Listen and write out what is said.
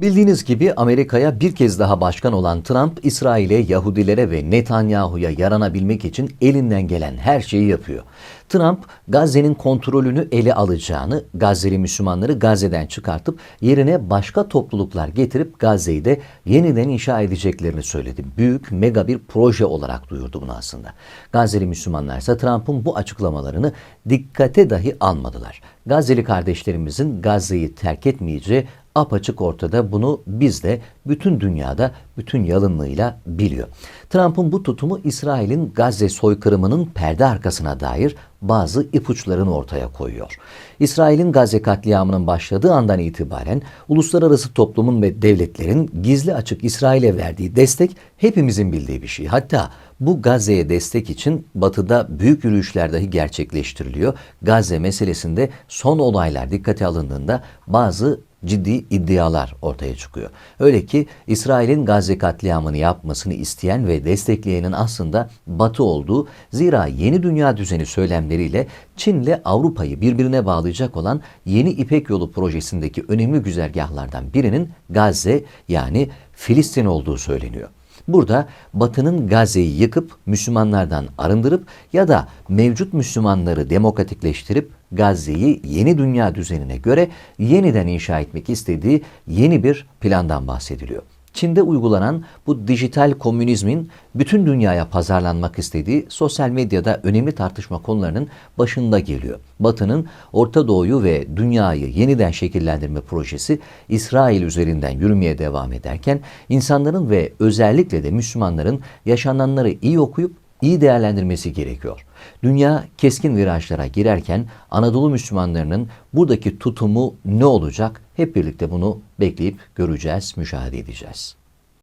Bildiğiniz gibi Amerika'ya bir kez daha başkan olan Trump, İsrail'e, Yahudilere ve Netanyahu'ya yaranabilmek için elinden gelen her şeyi yapıyor. Trump, Gazze'nin kontrolünü ele alacağını, Gazze'li Müslümanları Gazze'den çıkartıp yerine başka topluluklar getirip Gazze'yi de yeniden inşa edeceklerini söyledi. Büyük, mega bir proje olarak duyurdu bunu aslında. Gazze'li Müslümanlar ise Trump'ın bu açıklamalarını dikkate dahi almadılar. Gazze'li kardeşlerimizin Gazze'yi terk etmeyeceği apaçık ortada bunu biz de bütün dünyada bütün yalınlığıyla biliyor. Trump'ın bu tutumu İsrail'in Gazze soykırımının perde arkasına dair bazı ipuçlarını ortaya koyuyor. İsrail'in Gazze katliamının başladığı andan itibaren uluslararası toplumun ve devletlerin gizli açık İsrail'e verdiği destek hepimizin bildiği bir şey. Hatta bu Gazze'ye destek için batıda büyük yürüyüşler dahi gerçekleştiriliyor. Gazze meselesinde son olaylar dikkate alındığında bazı ciddi iddialar ortaya çıkıyor. Öyle ki İsrail'in Gazze katliamını yapmasını isteyen ve destekleyenin aslında Batı olduğu zira yeni dünya düzeni söylemleriyle Çin'le Avrupa'yı birbirine bağlayacak olan Yeni İpek Yolu projesindeki önemli güzergahlardan birinin Gazze yani Filistin olduğu söyleniyor. Burada Batı'nın Gazze'yi yıkıp Müslümanlardan arındırıp ya da mevcut Müslümanları demokratikleştirip Gazze'yi yeni dünya düzenine göre yeniden inşa etmek istediği yeni bir plandan bahsediliyor. Çin'de uygulanan bu dijital komünizmin bütün dünyaya pazarlanmak istediği sosyal medyada önemli tartışma konularının başında geliyor. Batı'nın Orta Doğu'yu ve dünyayı yeniden şekillendirme projesi İsrail üzerinden yürümeye devam ederken insanların ve özellikle de Müslümanların yaşananları iyi okuyup iyi değerlendirmesi gerekiyor. Dünya keskin virajlara girerken Anadolu Müslümanlarının buradaki tutumu ne olacak? Hep birlikte bunu bekleyip göreceğiz, müşahede edeceğiz.